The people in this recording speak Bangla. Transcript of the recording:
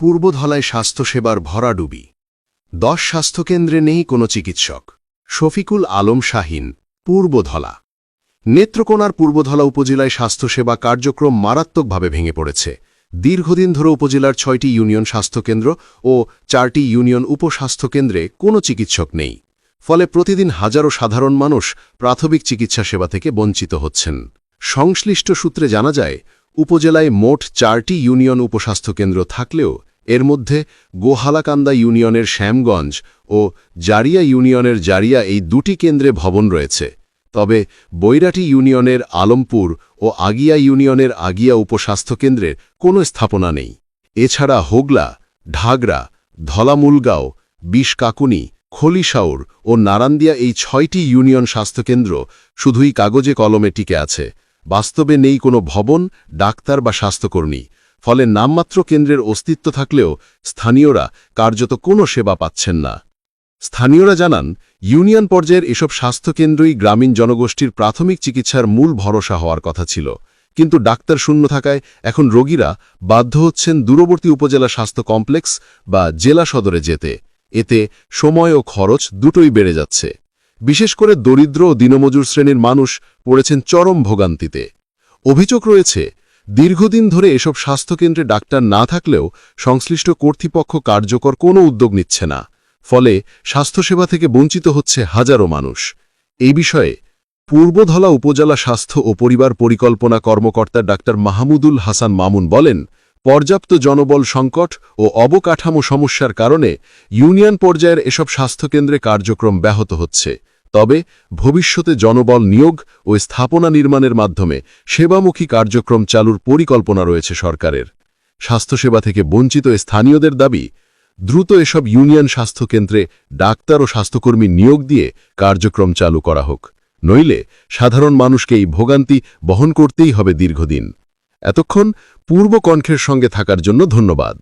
পূর্বধলায় স্বাস্থ্যসেবার ভরাডুবি দশ স্বাস্থ্যকেন্দ্রে নেই কোনো চিকিৎসক। শফিকুল আলম শাহিন, পূর্বধলা। নেত্রকোনার পূর্বধলা উপজেলায় স্বাস্থ্যসেবা কার্যক্রম মারাত্মকভাবে ভেঙে পড়েছে। দীর্ঘদিন ধরে উপজেলার ছয়টি ইউনিয়ন স্বাস্থ্যকেন্দ্র ও চারটি ইউনিয়ন উপস্বাস্থ্যকেন্দ্রে কোনো চিকিৎসক নেই। ফলে প্রতিদিন হাজারো সাধারণ মানুষ প্রাথমিক চিকিৎসা সেবা থেকে বঞ্চিত হচ্ছেন। সংশ্লিষ্ট সূত্রে জানা যায়, উপজেলায় মোট চারটি ইউনিয়ন উপস্বাস্থ্যকেন্দ্র থাকলেও এর মধ্যে গোহালাকান্দা ইউনিয়নের শ্যামগঞ্জ ও জারিয়া ইউনিয়নের জারিয়া এই দুটি কেন্দ্রে ভবন রয়েছে। তবে বৈরাটি ইউনিয়নের আলমপুর ও আগিয়া ইউনিয়নের আগিয়া উপস্বাস্থ্যকেন্দ্রের কোনো স্থাপনা নেই। এছাড়া হোগলা ঢাগরা ধলামুলগাঁও বিষকাকুনি খলিশাউর ও নারান্দিয়া এই ছয়টি ইউনিয়ন স্বাস্থ্যকেন্দ্র শুধুই কাগজে কলমে টিকে আছে। বাস্তবে নেই কোনো ভবন, ডাক্তার বা স্বাস্থ্যকর্মী। ফলে নামমাত্র কেন্দ্রের অস্তিত্ব থাকলেও স্থানীয়রা কার্যত কোনো সেবা পাচ্ছেন না। স্থানীয়রা জানান, ইউনিয়ন পর্যায়ের এসব স্বাস্থ্যকেন্দ্রই গ্রামীণ জনগোষ্ঠীর প্রাথমিক চিকিৎসার মূল ভরসা হওয়ার কথা ছিল। কিন্তু ডাক্তার শূন্য থাকায় এখন রোগীরা বাধ্য হচ্ছেন দূরবর্তী উপজেলা স্বাস্থ্য কমপ্লেক্স বা জেলা সদরে যেতে। এতে সময় ও খরচ দুটোই বেড়ে যাচ্ছে। বিশেষ করে দরিদ্র ও দিনমজুর শ্রেণির মানুষ পড়েছেন চরম ভোগান্তিতে। অভিযোগ রয়েছে দীর্ঘদিন ধরে এসব স্বাস্থ্যকেন্দ্রে ডাক্তার না থাকলেও সংশ্লিষ্ট কর্তৃপক্ষ কার্যকর কোনো উদ্যোগ নিচ্ছে না। ফলে স্বাস্থ্যসেবা থেকে বঞ্চিত হচ্ছে হাজারো মানুষ। এই বিষয়ে পূর্বধলা উপজেলা স্বাস্থ্য ও পরিবার পরিকল্পনা কর্মকর্তা ডাক্তার মাহমুদুল হাসান মামুন বলেন, পর্যাপ্ত জনবল সংকট ও অবকাঠামো সমস্যার কারণে ইউনিয়ন পর্যায়ের এসব স্বাস্থ্যকেন্দ্রে কার্যক্রম ব্যাহত হচ্ছে। তবে ভবিষ্যতে জনবল নিয়োগ ও স্থাপনা নির্মাণের মাধ্যমে সেবামুখী কার্যক্রম চালুর পরিকল্পনা রয়েছে সরকারের। স্বাস্থ্যসেবা থেকে বঞ্চিত স্থানীয়দের দাবি, দ্রুত এসব ইউনিয়ন স্বাস্থ্যকেন্দ্রে ডাক্তার ও স্বাস্থ্যকর্মী নিয়োগ দিয়ে কার্যক্রম চালু করা হোক। নইলে সাধারণ মানুষকে এই ভোগান্তি বহন করতেই হবে দীর্ঘদিন। এতক্ষণ পূর্ব কণ্ঠের সঙ্গে থাকার জন্য ধন্যবাদ।